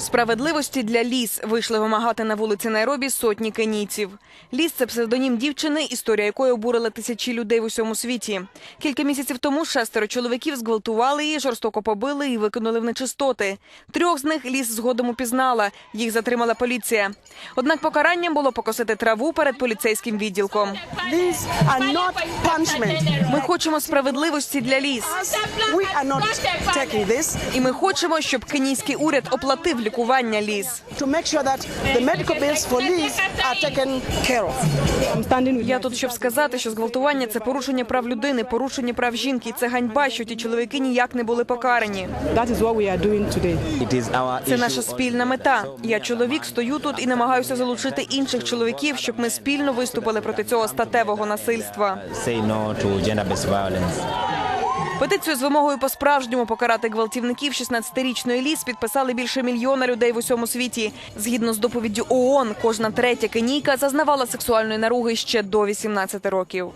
Справедливості для ліс вийшли вимагати на вулиці Найробі сотні кенійців. Ліс це псевдонім дівчини, історія якої обурила тисячі людей в усьому світі. Кілька місяців тому шестеро чоловіків зґвалтували її, жорстоко побили і викинули в нечистоти. Трьох з них ліс згодом упізнала. Їх затримала поліція. Однак покаранням було покосити траву перед поліцейським відділком. Ми хочемо справедливості для ліс. І ми хочемо, щоб кенійський уряд оплатив лікування with Я тут щоб сказати, що зґвалтування це порушення прав людини, порушення прав жінки. І це ганьба, що ті чоловіки ніяк не були покарані. Це наша спільна мета. Я чоловік стою тут і намагаюся залучити інших чоловіків, щоб ми спільно виступили проти цього статевого насильства. Петицію з вимогою по-справжньому покарати гвалтівників 16-річної ліс підписали більше мільйона людей в усьому світі. Згідно з доповіддю ООН, кожна третя кенійка зазнавала сексуальної наруги ще до 18 років.